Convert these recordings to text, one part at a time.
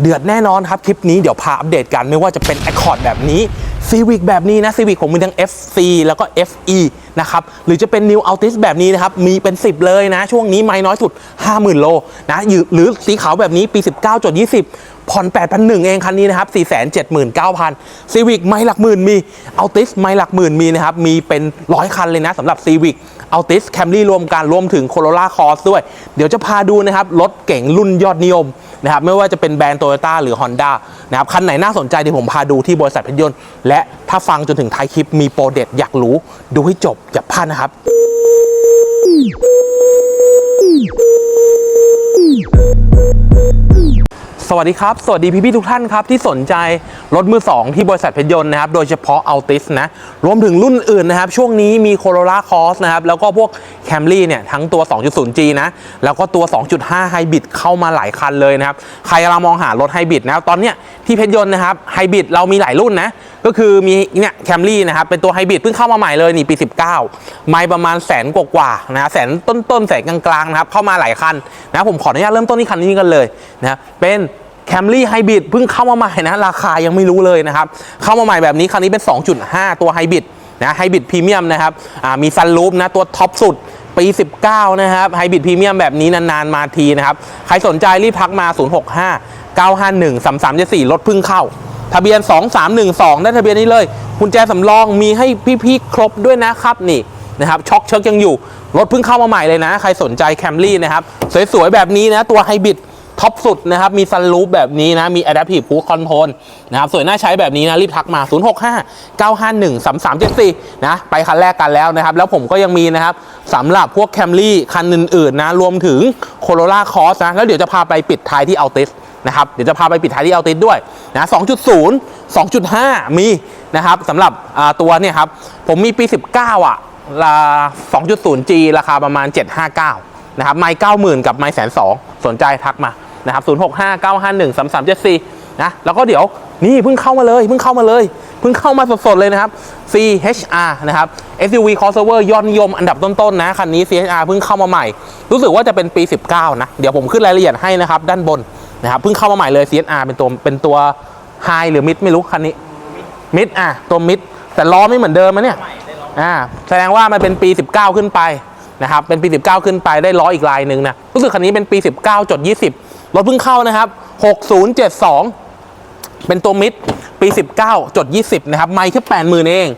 เดือดแน่นอนครับ คลิปนี้เดี๋ยวพาอัปเดตกันไม่ว่าจะเป็น Accord แบบนี้ Civic แบบนี้นะ Civic ผมมีทั้ง FC แล้วก็ FE นะครับหรือจะเป็น New Altis แบบนี้นะครับ มีเป็น 10 เลยนะ ช่วงนี้ไม่น้อยสุด 50,000 โลนะหรือสีขาวแบบนี้ปี 19.20 ผ่อน8,100เองคันนี้นะครับ 479,000 Civic ไม่หลักหมื่นมี Altis ไม่หลักหมื่นมีนะครับ มีเป็นร้อยคันเลยนะสำหรับ Civic Altis Camry รวมกันรวมถึง Corolla Cross ด้วย เดี๋ยวจะพาดูนะครับ รถเก๋งรุ่นยอดนิยมนะครับ ไม่ว่าจะเป็นแบรนด์โตโยต้าหรือ Honda นะครับ คันไหนน่าสนใจเดี๋ยวผมพาดูที่บริษัทเพชรยนต์ และถ้าฟังจนถึงท้ายคลิปมีโปรเด็ดอยากรู้ ดูให้จบอย่าพลาดนะครับ สวัสดีครับ สวัสดีพี่พี่ทุกท่านครับ ที่สนใจรถมือ 2 ที่บริษัทเพชรยนต์นะครับ โดยเฉพาะอัลติสนะ รวมถึงรุ่นอื่นนะครับ ช่วงนี้มีโคโรล่าคอสนะครับ แล้วก็พวกแคมรี่เนี่ย ทั้งตัว 2.0G นะ แล้วก็ตัว 2.5 ไฮบริดเข้ามาหลายคันเลยนะครับ ใครกำลังมองหารถไฮบริดนะตอนเนี้ยที่เพชรยนต์นะครับไฮบริดเรามีหลายรุ่นนะ ก็คือมีเนี่ยแคมรี่นะครับเป็นตัวไฮบริดเพิ่งเข้ามาใหม่เลยนี่ปี 19 ไม่ประมาณแสนกว่าๆนะแสนต้นๆแสนกลางๆนะครับเข้ามาหลายคันนะผมขออนุญาตเริ่มต้นที่คันนี้กันเลยนะเป็นแคมรี่ไฮบริดเพิ่งเข้ามาใหม่นะราคายังไม่รู้เลยนะครับเข้ามาใหม่แบบนี้คันนี้เป็น 2.5 ตัวไฮบริดนะไฮบริดพรีเมียมนะครับมีซันรูฟนะตัวท็อปสุดปี 19 นะครับไฮบริดพรีเมียมแบบนี้นานๆมาทีนะครับ ใครสนใจรีบทักมา 065 951 3374รถเพิ่งเข้า ทะเบียน 2312ได้ทะเบียนนี้เลยกุญแจสำรองมีให้พี่ๆครบด้วยนะครับนี่นะครับช็อคเชิกยังอยู่ รถเพิ่งเข้ามาใหม่เลยนะ ใครสนใจแคมรี่นะครับ สวยๆ แบบนี้นะ ตัวไฮบริด ท็อปสุดนะครับ มีซันรูฟแบบนี้นะ มี Adaptive Cruise Control นะครับ สวยน่าใช้แบบนี้นะ รีบทักมา 065 951 3374 นะ ไปคันแรกกันแล้วนะครับ แล้วผมก็ยังมีนะครับสำหรับพวก Camry คันอื่นๆนะ รวมถึง Corolla Cross นะ แล้วเดี๋ยวจะพาไปปิดท้ายที่ Altis นะครับ เดี๋ยวจะพาไปปิดท้ายที่ Altis ด้วยนะ 2.0 2.5 มีนะครับสำหรับตัวเนี่ยครับ ผมมีปี 19 อะลา 2.0G ราคาประมาณ 759นะครับไมค์90,000กับไมค์แสนสองสนใจทักมา นะครับ065 951 3374นะแล้วก็เดี๋ยวนี่เพิ่งเข้ามาเลยเพิ่งเข้ามาเลยเพิ่งเข้ามาสดๆเลยนะครับ CHR นะครับ SUV crossover ยอดนิยมอันดับต้นๆนะคันนี้ CHR เพิ่งเข้ามาใหม่ รู้สึกว่าจะเป็นปี 19 นะ เดี๋ยวผมขึ้นรายละเอียดให้นะครับ ด้านบนนะครับเพิ่งเข้ามาใหม่เลย CHR เป็นตัวเป็นตัว High หรือ Mid ไม่รู้คันนี้มิดอะตัวมิดแต่ล้อไม่เหมือนเดิมนะเนี่ยอ่าแสดงว่ามันเป็นปี 19 ขึ้นไปนะครับเป็นปี 19 ขึ้นไปได้ล้ออีกลายหนึ่งนะรู้สึกคันนี้เป็นปี 19จด20 รถเพิ่งเข้านะครับ 6072 เป็นตัวมิดปี 19 จด 20 นะครับ ไม้แค่ 80,000 เอง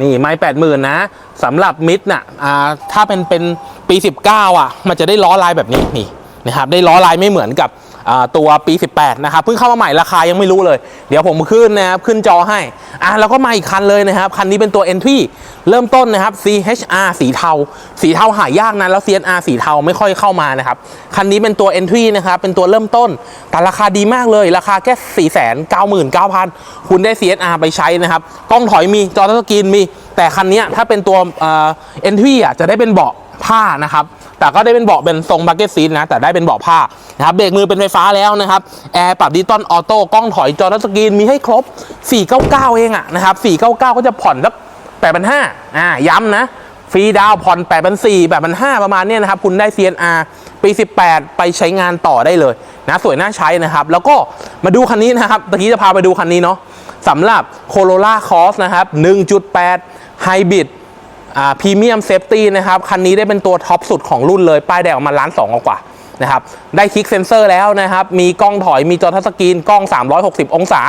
นี่ไม้ 80,000 นะสำหรับมิดน่ะอ่าถ้าเป็นเป็นปี 19 อะ มันจะได้ล้อลายแบบนี้นี่นะครับ ได้ล้อลายไม่เหมือนกับ ตัวปี 18 นะครับเพิ่งเข้ามาใหม่ราคายังไม่รู้เลย เดี๋ยวผมขึ้นนะครับขึ้นจอให้อะแล้วก็มาอีกคันเลยนะครับ คันนี้เป็นตัว Entry เริ่มต้นนะครับ CHR สีเทา สีเทาหายากนะแล้ว CHR สีเทาไม่ค่อยเข้ามานะครับ คันนี้เป็นตัว Entry นะครับเป็นตัวเริ่มต้น แต่ราคาดีมากเลย ราคาแค่ 499,000 คุณได้ CHR ไปใช้นะครับกล้องถอยมีจอทัชสกรีนมี แต่คันนี้ถ้าเป็นตัวเอ่อ Entry อะจะได้เป็นเบาะผ้านะครับ แต่ก็ได้เป็นเบาะเป็นทรงบักเก็ตซีทนะ แต่ได้เป็นเบาะผ้านะครับ เบรกมือเป็นไฟฟ้าแล้วนะครับ แอร์ปรับดิจิตอลออโต้ กล้องถอยจอทัชสกรีนมีให้ครบ 499 เองอะนะครับ 499 ก็จะผ่อนสัก8,500อ่า ย้ำนะ ฟรีดาวผ่อน8,400 8,500 ประมาณเนี้ยนะครับ คุณได้ CNR ปี 18 ไปใช้งานต่อได้เลยนะ สวยน่าใช้นะครับ แล้วก็มาดูคันนี้นะครับ ตะกี้จะพาไปดูคันนี้เนาะสำหรับ Corolla Cross นะครับ 1.8 Hybrid อ่าพรีเมียมเซฟตี้นะครับ คันนี้ได้เป็นตัวท็อปสุดของรุ่นเลย ป้ายแดงออกมาล้านสองกว่านะครับ ได้คลิกเซนเซอร์แล้วนะครับ มีกล้องถอย มีจอทัชสกรีน กล้อง 360 องศา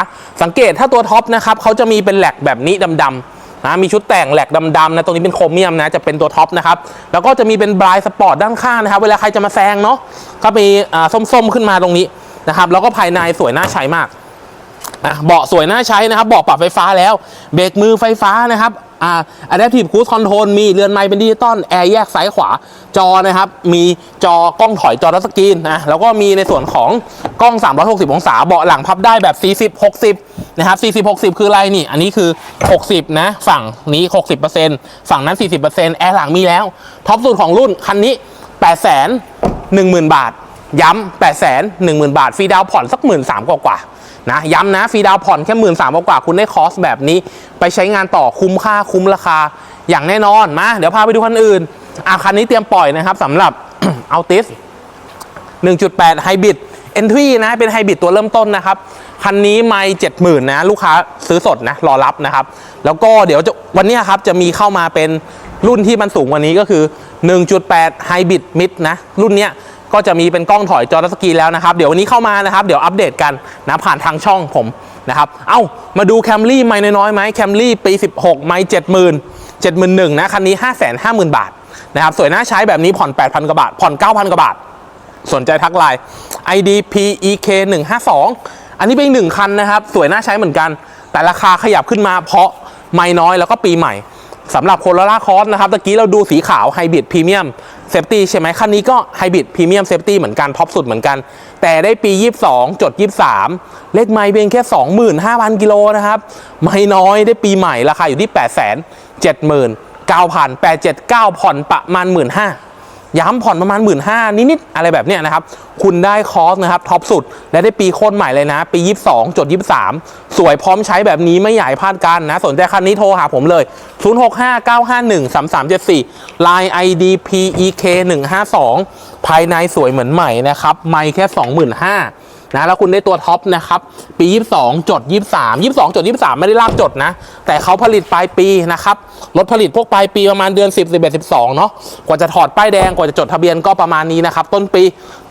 สังเกตถ้าตัวท็อปนะครับเขาจะมีเป็นแหลกแบบนี้ดำๆนะมีชุดแต่งแหลกดำๆนะตรงนี้เป็นโครเมียมนะจะเป็นตัวท็อปนะครับแล้วก็จะมีเป็นบลายสปอร์ตด้านข้างนะครับ เวลาใครจะมาแซงเนาะก็มีส้มๆขึ้นมาตรงนี้นะครับแล้วก็ภายในสวยน่าใช้มากอะเบาะสวยน่าใช้นะครับเบาะปรับไฟฟ้าแล้ว เบรกมือไฟฟ้านะครับ อ่า Adaptive Cruise Control มีเรือนไม้เป็นดิจิตอลแอร์แยกซ้ายขวาจอนะครับ มีจอกล้องถอยจอทัชสกรีนนะแล้วก็มีในส่วนของกล้อง 360 องศาเบาะหลังพับได้แบบ 40 60 นะครับ 40 60 คืออะไรนี่ อันนี้คือ 60 นะ ฝั่งนี้ 60%ฝั่งนั้น 40%แอร์หลังมีแล้ว ท็อปสุดของรุ่นคันนี้ 8 1 0 0 0 0 บาท ย้ำ 8 1 0 0 0 0 บาท ฟรีดาวน์ผ่อนสัก1 3 0 0 0กว่า นะย้ำนะฟรีดาวผ่อนแค่หมื่นสามกว่าคุณได้คอสแบบนี้ ไปใช้งานต่อคุ้มค่าคุ้มราคา อย่างแน่นอนมาเดี๋ยวพาไปดูคันอื่นอะคันนี้เตรียมปล่อยนะครับสำหรับ Altis 1.8 Hybrid Entry นะ เป็นไฮบริดตัวเริ่มต้นนะครับ คันนี้ไม่เจ็ดหมื่นนะ ลูกค้าซื้อสดนะ รอรับนะครับ แล้วก็เดี๋ยวจะวันนี้ครับ จะมีเข้ามาเป็นรุ่นที่มันสูงกว่านี้ก็คือ 1.8 Hybrid Mid นะ รุ่นเนี้ย ก็จะมีเป็นกล้องถอยจอทัชสกรีนแล้วนะครับ เดี๋ยววันนี้เข้ามานะครับ เดี๋ยวอัปเดตกันนะผ่านทางช่องผมนะครับ เอ้า มาดูแคมรี่ไม่น้อยไหมแคมรี่ปี 16 ไม่70,000 71,000นะคันนี้550,000บาทนะครับ สวยน่าใช้แบบนี้ผ่อน 8,000 กว่าบาท ผ่อน 9,000 กว่าบาท สนใจทักไลน์ ID PEK 152อันนี้เป็นอีกหนึ่งคันนะครับ สวยน่าใช้เหมือนกัน แต่ราคาขยับขึ้นมาเพราะไม่น้อยแล้วก็ปีใหม่ สำหรับโคโรล่าคอสนะครับตะกี้เราดูสีขาวไฮบริดพรีเมียมเซฟตี้ใช่ไหมคันนี้ก็ไฮบริดพรีเมียมเซฟตี้เหมือนกันท็อปสุดเหมือนกัน แต่ได้ปี 22 จด 23 เลขไม่เพียงแค่ 25,000 กิโลนะครับ ไม่น้อยได้ปีใหม่ราคาอยู่ที่ 8 7 9 9 879ผ่อนประมาณ 15,000 ย้ำผ่อนประมาณ 1 5ื่นนิดๆอะไรแบบเนี้ยนะครับ คุณได้คอร์สนะครับท็อปสุด และได้ปีโคตรใหม่เลยนะ ปี 22 จด 23 สวยพร้อมใช้แบบนี้ไม่ใหญ่พลาดกันนะ สนใจคันนี้โทรหาผมเลย 0659513374 Line ID PEK 152 ภายในสวยเหมือนใหม่นะครับ ไม่แค่ 25,000 นะแล้วคุณได้ตัวท็อปนะครับปี 22 จด 23 22 จด 23 ไม่ได้ลากจดนะ แต่เขาผลิตปลายปีนะครับรถผลิตพวกปลายปีประมาณเดือน 10 11 12เนาะกว่าจะถอดป้ายแดงกว่าจะจดทะเบียนก็ประมาณนี้นะครับ ต้นปี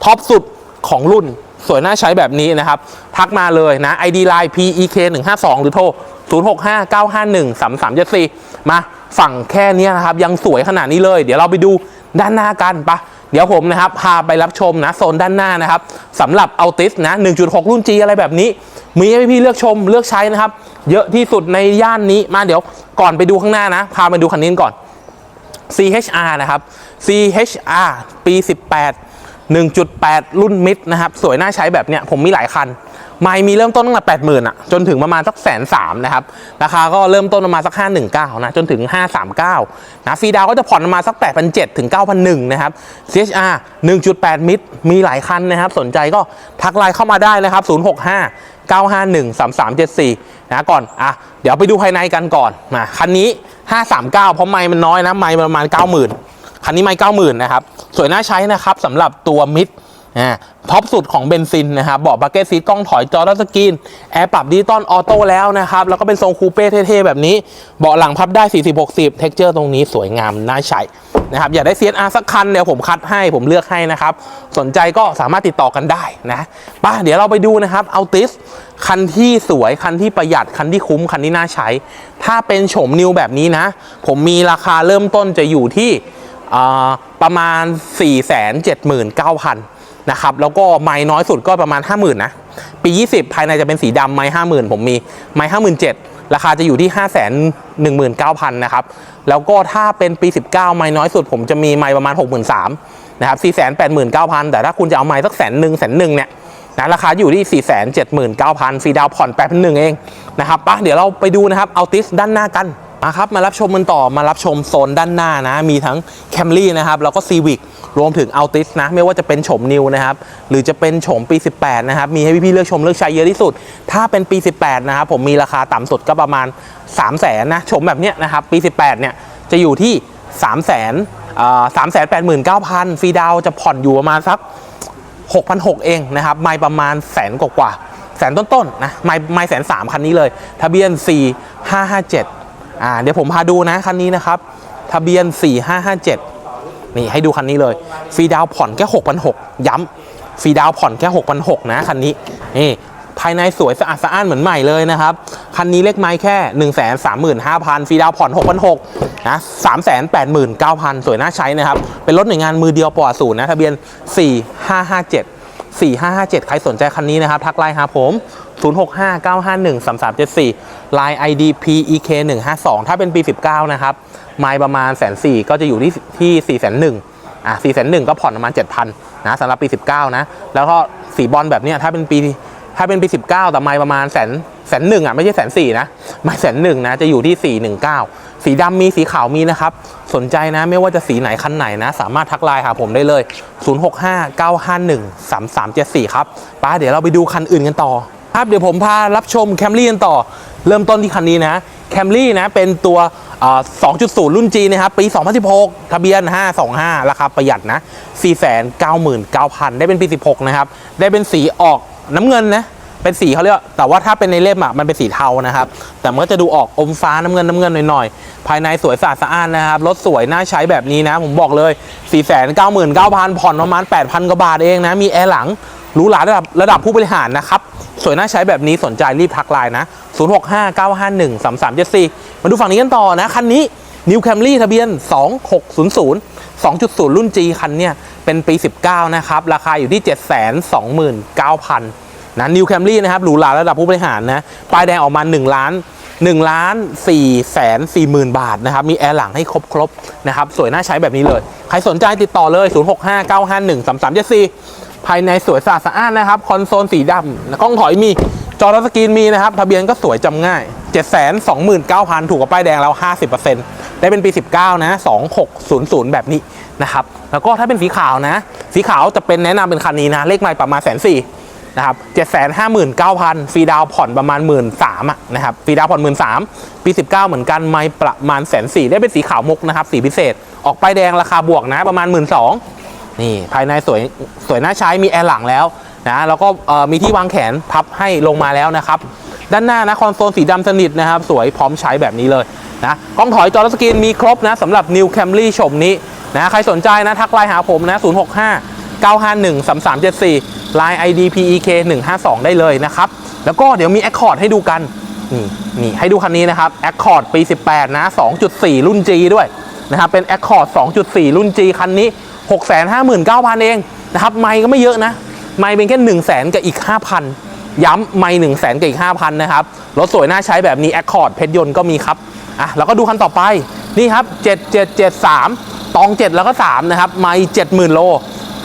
ท็อปสุดของรุ่นสวยน่าใช้แบบนี้นะครับ ทักมาเลยนะ ID Line PEK 152หรือโทร 0659513374 มาฝั่งแค่นี้นะครับ ยังสวยขนาดนี้เลย เดี๋ยวเราไปดูด้านหน้ากันปะ เดี๋ยวผมนะครับพาไปรับชมนะโซนด้านหน้านะครับสำหรับเอาติสนะ 1.6 รุ่น G อะไรแบบนี้ มีให้พี่เลือกชมเลือกใช้นะครับ เยอะที่สุดในย่านนี้มาเดี๋ยวก่อนไปดูข้างหน้านะ พาไปดูคันนี้ก่อน CHR นะครับ CHR ปี 18 1.8 รุ่นมิดนะครับ สวยน่าใช้แบบเนี้ยผมมีหลายคัน ไม่มีเริ่มต้นตั้งแต่80,000อะจนถึงประมาณสักแสนสามนะครับ ราคาก็เริ่มต้นประมาณสัก 519 นะ จนถึง 539 นะ ฟรีดาวก็จะผ่อนประมาณสัก 8,700 ถึง9,100นะครับ CHR 1.8 มิดมีหลายคันนะครับ สนใจก็ทักไลน์เข้ามาได้นะครับ 065 951 3374 นะก่อนอะเดี๋ยวไปดูภายในกันก่อนมาคันนี้ 539 เพราะไม้มันน้อยนะไม้ประมาณ 90,000 คันนี้ไม้90,000นนะครับ สวยน่าใช้นะครับสำหรับตัวมิดท็อปสุดของเบนซินนะครับเบาะบักเก็ตซีทกล้องถอยจอทัชสกรีนแอร์ปรับดิจิตอลออโต้แล้วนะครับ แล้วก็เป็นทรงคูเป้เท่ๆ แบบนี้ เบาะหลังพับได้ 40-60 เท็กเจอร์ตรงนี้สวยงามน่าใช้นะครับ อยากได้ CSR สักคันเดี๋ยวผมคัดให้ผมเลือกให้นะครับ สนใจก็สามารถติดต่อกันได้นะป่ะเดี๋ยวเราไปดูนะครับเอาติสคันที่สวยคันที่ประหยัดคันที่คุ้มคันที่น่าใช้ ถ้าเป็นโฉมนิวแบบนี้นะ ผมมีราคาเริ่มต้นจะอยู่ที่ ประมาณ 479,000นะครับแล้วก็ไม้น้อยสุดก็ประมาณ 50,000นะปี 20 ภายในจะเป็นสีดำไม้50,000 ผมมีไม้57,000 ราคาจะอยู่ที่ 519,000นะครับแล้วก็ถ้าเป็นปี 19 ไม้น้อยสุด ผมจะมีไม้ประมาณ 63,000นะครับ489,000 แต่ถ้าคุณจะเอาไม้สักแสนหนึ่งแสนหนึ่งเนี่ยนะราคาอยู่ที่ 479,000ฟรีดาวผ่อน8,100เองนะครับปะเดี๋ยวเราไปดูนะครับเอาติสด้านหน้ากัน มาครับมารับชมกันต่อมารับชมโซนด้านหน้านะ มีทั้ง Camry นะครับแล้วก็ Civic รวมถึง Altis นะ ไม่ว่าจะเป็นโฉมนิวนะครับ หรือจะเป็นโฉมปี 18 นะครับ มีให้พี่ๆเลือกชมเลือกใช้เยอะที่สุด ถ้าเป็นปี 18 นะครับ ผมมีราคาต่ำสุดก็ประมาณ 3 0 0แสนนะโฉมแบบเนี้ยนะครับ ปี 18 เนี่ย จะอยู่ที่ 3 0 0แสนสามแสนแปดหมื่นเก้าพันฟรีดาวจะผ่อนอยู่ประมาณสัก6,600เองนะครับไม่ประมาณแสนกว่าแสนต้นๆนะไม่ไม่แสนสามคันนี้เลย ทะเบียน 4557 อ่าเดี๋ยวผมพาดูนะคันนี้นะครับทะเบียน 4557 นี่ให้ดูคันนี้เลยฟรีดาวน์ผ่อนแค่6,600ย้ำฟรีดาวน์ผ่อนแค่6,600นะคันนี้นี่ภายในสวยสะอาดสะอ้านเหมือนใหม่เลยนะครับ คันนี้เลขไม้แค่ 1 3 5 0 0 0 ฟรีดาวน์ผ่อน 6,600นะ389,000 สวยน่าใช้นะครับ เป็นรถหน่วยงานมือเดียวปลอดศูนย์นะ ทะเบียน 4557 4557 ใครสนใจคันนี้นะครับ ทักไลน์หาผม 0659513374 Line ID PEK 152 ถ้าเป็นปี 19 นะครับ ไมล์ประมาณแสนสี่ก็จะอยู่ที่ที่4 1 0 0 0อะ4 1 0 0ก็ผ่อนประมาณ 7,000นะสำหรับปี 19 นะ แล้วก็สีบอลแบบเนี้ยถ้าเป็นปีถ้าเป็นปี 19 แต่ไมล์ประมาณแสนแสนหนึ่งอะไม่ใช่แสนสี่นะไมล์แสนหนึ่งนะจะอยู่ที่ 419 สีดำมีสีขาวมีนะครับ สนใจนะไม่ว่าจะสีไหนคันไหนนะ สามารถทักไลน์หาผมได้เลย 0659513374 ครับป้าเดี๋ยวเราไปดูคันอื่นกันต่อ ครับเดี๋ยวผมพารับชมแคมรี่กันต่อ เริ่มต้นที่คันนี้นะแคมรี่นะเป็นตัว 2.0 รุ่นจีนะครับ ปี 2016 ทะเบียน 525 ราคาประหยัดนะ 499,000 ได้เป็นปี 16 นะครับ ได้เป็นสีออกน้ำเงินนะ เป็นสีเขาเรียกแต่ว่าถ้าเป็นในเล่มอะมันเป็นสีเทานะครับ แต่มันก็จะดูออกอมฟ้าน้ำเงินน้ำเงินหน่อยๆ ภายในสวยสะอาดสะอ้านนะครับ รถสวยน่าใช้แบบนี้นะ ผมบอกเลย499,000ผ่อนประมาณ8,000กว่าบาทเองนะ มีแอร์หลังรูหราระดับระดับผู้บริหารนะครับ สวยน่าใช้แบบนี้สนใจรีบทักไลน์นะ 0659513374 มาดูฝั่งนี้กันต่อนะ คันนี้ New Camry ทะเบียน 2600 2.0 รุ่น G คันเนี่ยเป็นปี 19 นะครับ ราคาอยู่ที่ 729,000 นะ New Camry นะครับหรูหราระดับผู้บริหารนะป้ายแดงออกมา1ล้าน1ล้าน4แสน4หมื่นบาทนะครับมีแอร์หลังให้ครบครบๆนะครับสวยน่าใช้แบบนี้เลย ใครสนใจติดต่อเลย 0659513374 ภายในสวยสะอาดสะอ้านนะครับ คอนโซลสีดำกล้องถอยมีจอทัสกรีนมีนะครับ ทะเบียนก็สวยจำง่าย 729,000 ถูกกับป้ายแดงแล้ว50%ได้เป็นปี 19 นะ 2600 แบบนี้นะครับแล้วก็ถ้าเป็นสีขาวนะ สีขาวจะเป็นแนะนำเป็นคันนี้นะเลขไมล์ประมาณแสนสี่ นะครับ759,000ฟรีดาวผ่อนประมาณ1 3ื่นอะนะครับฟรีดาวผ่อน1 3ื่นสามปี19เก้าเหมือนกันไมล์ประมาณแสนสี่ได้เป็นสีขาวมุกนะครับ สีพิเศษ ออกป้ายแดงราคาบวกนะประมาณ1 2ื่นสองนี่ภายในสวยสวยน่าใช้มีแอร์หลังแล้วนะแล้วก็มีที่วางแขนพับให้ลงมาแล้วนะครับ ด้านหน้านะคอนโซลสีดำสนิทนะครับ สวยพร้อมใช้แบบนี้เลยนะกล้องถอยจอรสกรีนมีครบนะสำหรับ New Camry ชมนี้นะใครสนใจนะทักไลน์หาผมนะ065 951 3374 Line ID PEK 152 ได้เลยนะครับ แล้วก็เดี๋ยวมี Accord ให้ดูกัน นี่นี่ให้ดูคันนี้นะครับ Accord ปี 18 นะ 2.4 รุ่น G ด้วยนะครับ เป็น Accord 2.4 รุ่น G คันนี้ 659,000 เองนะครับ ไม่ก็ไม่เยอะนะ ไม่เป็นแค่1 0 0 0 0แสนกับอีก 5,000 ย้ำไม่1 0 0 0 0แสนกับอีก 5,000 นะครับ รถสวยน่าใช้แบบนี้ Accord เพชรยนต์ก็มีครับอะแล้วก็ดูคันต่อไปนี่ครับ 7773 ตอง 7 แล้วก็ 3 นะครับ ไม่ 70,000 โล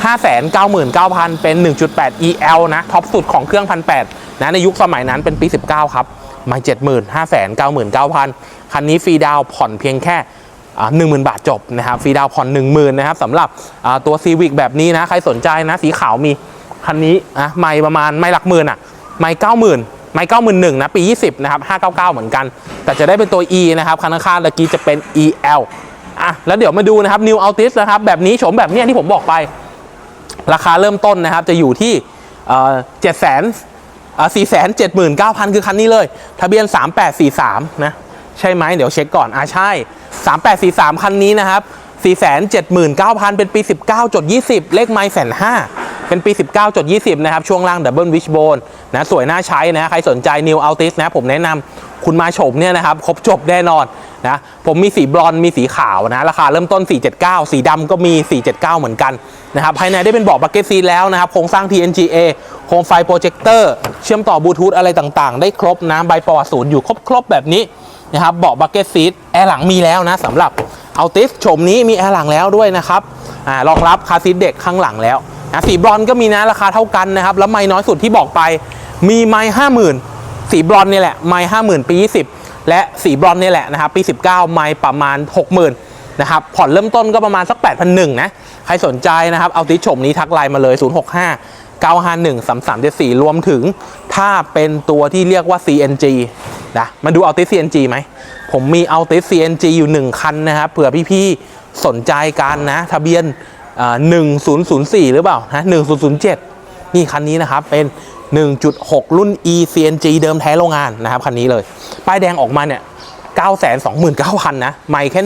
599,000 เป็น 1.8 EL นะท็อปสุดของเครื่อง 1,800นะในยุคสมัยนั้นเป็นปี 19 ครับไม่70,000 599,000 คันนี้ฟรีดาวผ่อนเพียงแค่หนึ่งหมื่นบาทจบนะครับฟรีดาวผ่อนหนึ่งหมื่นนะครับสำหรับตัวซีวิกแบบนี้นะใครสนใจนะสีขาวมีคันนี้นะไม่ประมาณไม่หลักหมื่นอะไม่เก้าหมื่นไม่เก้าหมื่นหนึ่งนะปี 20 นะครับ 599 เหมือนกัน แต่จะได้เป็นตัว E นะครับคันข้างๆตะกี้จะเป็น EL อะแล้วเดี๋ยวมาดูนะครับ New Altis นะครับ แบบนี้โฉมแบบเนี้ยที่ผมบอกไป ราคาเริ่มต้นนะครับจะอยู่ที่เจ็ดแสนสี่แสนเจ็ดหมื่นเก้าพันคือคันนี้เลย ทะเบียน 3843 นะ ใช่ไหมเดี๋ยวเช็คก่อน อ่าใช่ 3843 คันนี้นะครับ 479,000 เป็นปี 19.20 เลขไมล์แสนห้าเป็นปี 19.20 นะครับ ช่วงล่างดับเบิลวิชโบนนะ สวยน่าใช้นะ ใครสนใจ New Altis นะ ผมแนะนำ คุณมาชมเนี่ยนะครับครบจบแน่นอนนะผมมีสีบรอนมีสีขาวนะราคาเริ่มต้น 479 สีดำก็มี 479 เหมือนกันนะครับภายในได้เป็นเบาะบักเก็ตซีแล้วนะครับโครงสร้าง TNGA โคมไฟโปรเจคเตอร์เชื่อมต่อบลูทูธอะไรต่างๆ ได้ครบนะใบประวัติศูนย์อยู่ครบๆแบบนี้นะครับเบาะบักเก็ตซีแอร์หลังมีแล้วนะสำหรับเอาติสโฉมนี้มีแอร์หลังแล้วด้วยนะครับอ่ารองรับคาซีเด็กข้างหลังแล้วนะสีบรอนก็มีนะราคาเท่ากันนะครับแล้วไม่น้อยสุดที่บอกไปมีไม่ห้าหมื่น สีบรอนนี่แหละไม่ห้าหมื่นปี20และสีบรอนนี่แหละนะครับปี19ไม่ประมาณ60,000นะครับผ่อนเริ่มต้นก็ประมาณสัก8,100นะ ใครสนใจนะครับ เอาติสโฉมนี้ทักไลน์มาเลย 065 951 3374 รวมถึงถ้าเป็นตัวที่เรียกว่า CNG นะมาดู Altis CNG ไหม ผมมี Altis CNG อยู่ 1 คันนะครับเผื่อพี่ๆ สนใจกันนะ ทะเบียนอ่า1004 หรือเปล่านะ1007 นี่คันนี้นะครับเป็น 1.6 รุ่น E CNG เดิมแท้โรงงานนะครับคันนี้เลย ป้ายแดงออกมาเนี่ย929,000 นะ ไม่แค่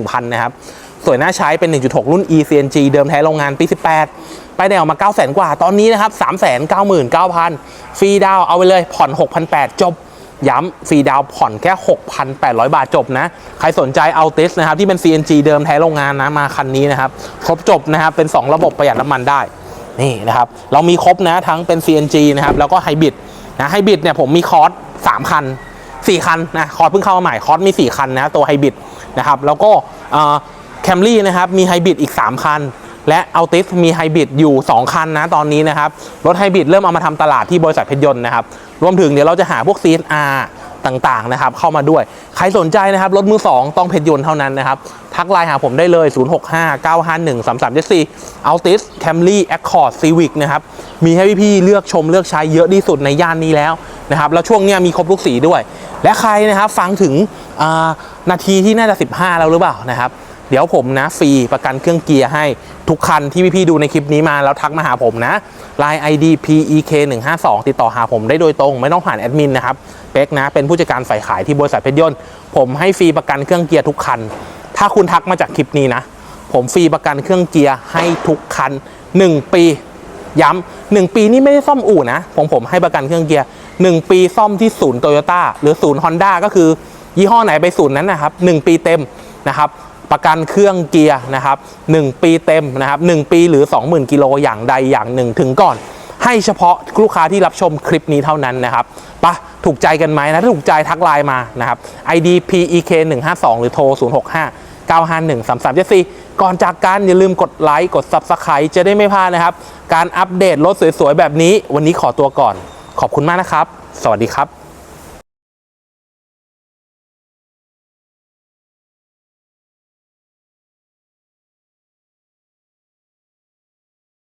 101,000 นะครับ สวยน่าใช้เป็น 1.6 รุ่น E CNG เดิมแท้โรงงานปี 18 ป้ายแดงออกมา 900,000 กว่า ตอนนี้นะครับ 399,000 ฟรีดาวเอาไปเลย ผ่อน 6,800 จบ ย้ำฟรีดาวผ่อนแค่ 6,800 บาทจบนะ ใครสนใจเอาติสนะครับที่เป็น CNG เดิมแท้โรงงานนะ มาคันนี้นะครับ ครบจบนะครับ เป็น 2 ระบบประหยัดน้ำมันได้ นี่นะครับ เรามีครบนะทั้งเป็น CNG นะครับ แล้วก็ไฮบริดนะไฮบริดเนี่ยผมมีคอร์ส3คัน 4 คันนะคอร์สเพิ่งเข้ามาใหม่คอร์สมี 4 คันนะตัวไฮบริดนะครับ แล้วก็แคมรี่นะครับ มีไฮบริดอีก 3 คัน และเอาติสมีไฮบริดอยู่ 2 คันนะตอนนี้นะครับ รถไฮบริดเริ่มเอามาทำตลาดที่บริษัทเพชรยนต์นะครับ รวมถึงเดี๋ยวเราจะหาพวก CNR ต่างๆนะครับเข้ามาด้วย ใครสนใจนะครับรถมือ 2 ต้องเพชรยนต์เท่านั้นนะครับ ทักไลน์หาผมได้เลย 065 951 3374 Altis Camry Accord Civic นะครับมีให้พี่ๆเลือกชมเลือกใช้เยอะที่สุดในย่านนี้แล้วนะครับแล้วช่วงนี้มีครบทุกสีด้วย และใครนะครับฟังถึงนาทีที่น่าจะ 15 แล้วหรือเปล่านะครับเดี๋ยวผมนะฟรีประกันเครื่องเกียร์ให้ทุกคันที่พี่ๆดูในคลิปนี้มาแล้วทักมาหาผมนะ Line ID PEK 1 5 2ติดต่อหาผมได้โดยตรง ไม่ต้องผ่านแอดมินนะครับ เป็กนะ เป็นผู้จัดการฝ่ายขายที่บริษัทเพชรยนต์ผมให้ฟรีประกันเครื่องเกียร์ทุกคัน ถ้าคุณทักมาจากคลิปนี้นะ ผมฟรีประกันเครื่องเกียร์ให้ทุกคัน 1 ปี ย้ำหนึ่งปีนี่ไม่ได้ซ่อมอู่นะผมผมให้ประกันเครื่องเกียร์1ปีซ่อมที่ศูนย์โตโยต้าหรือศูนย์ฮอนด้าก็คือ ยี่ห้อไหนไปศูนย์นั้นนะครับ1ปีเต็มนะครับประกันเครื่องเกียร์นะครับ1ปีเต็มนะครับ1ปีหรือ 20,000 กิโลอย่างใดอย่างหนึ่งถึงก่อน ให้เฉพาะลูกค้าที่รับชมคลิปนี้เท่านั้นนะครับ ถูกใจกันไหมนะถ้าถูกใจทักไลน์มานะครับ ID PEK 152หรือโทร 065 951 3374 ก่อนจากกันอย่าลืมกดไลค์กด Subscribe จะได้ไม่พลาดนะครับ การอัปเดตรถสวยๆ แบบนี้ วันนี้ขอตัวก่อน ขอบคุณมากนะครับ สวัสดีครับ